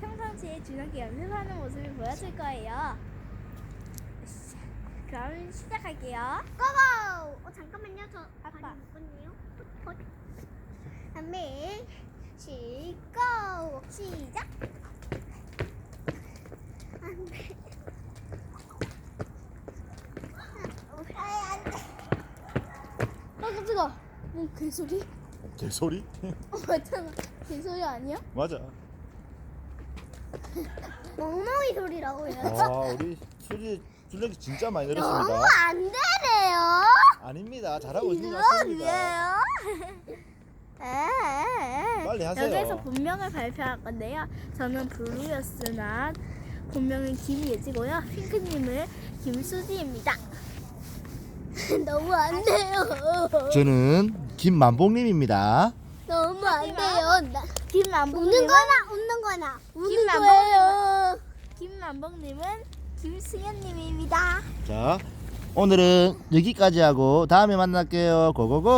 같이 준혁이 연습하는 모습을 보여줄 거예요. 그럼 시작할게요. 고고! 어 잠깐만요 저 아빠. 발이 묶었네요. 헛. 한명 시고 시작. 안돼. 안돼. 아 깜짝아. 뭐 개소리? 개소리? 어 맞잖아. 개소리 아니야? 맞아. 멍멍이 소리라고 해요. 와 우리 수지 줄력이 진짜 많이 너무 늘었습니다. 안 되네요. 아닙니다. 잘하고 있는 것 같습니다. 에에에. 빨리 하세요. 여기서 본명을 발표할 건데요. 저는 블루였으나 본명은 김예지고요. 핑크님은 김수지입니다. 너무 안 돼요. 저는 김만복님입니다. 너무 안 돼요. 나, 김만복님은 거나 웃는 거나 웃는. 거예요. 김만복님은 김승현님입니다. 자 오늘은 여기까지 하고 다음에 만날게요. 고고고.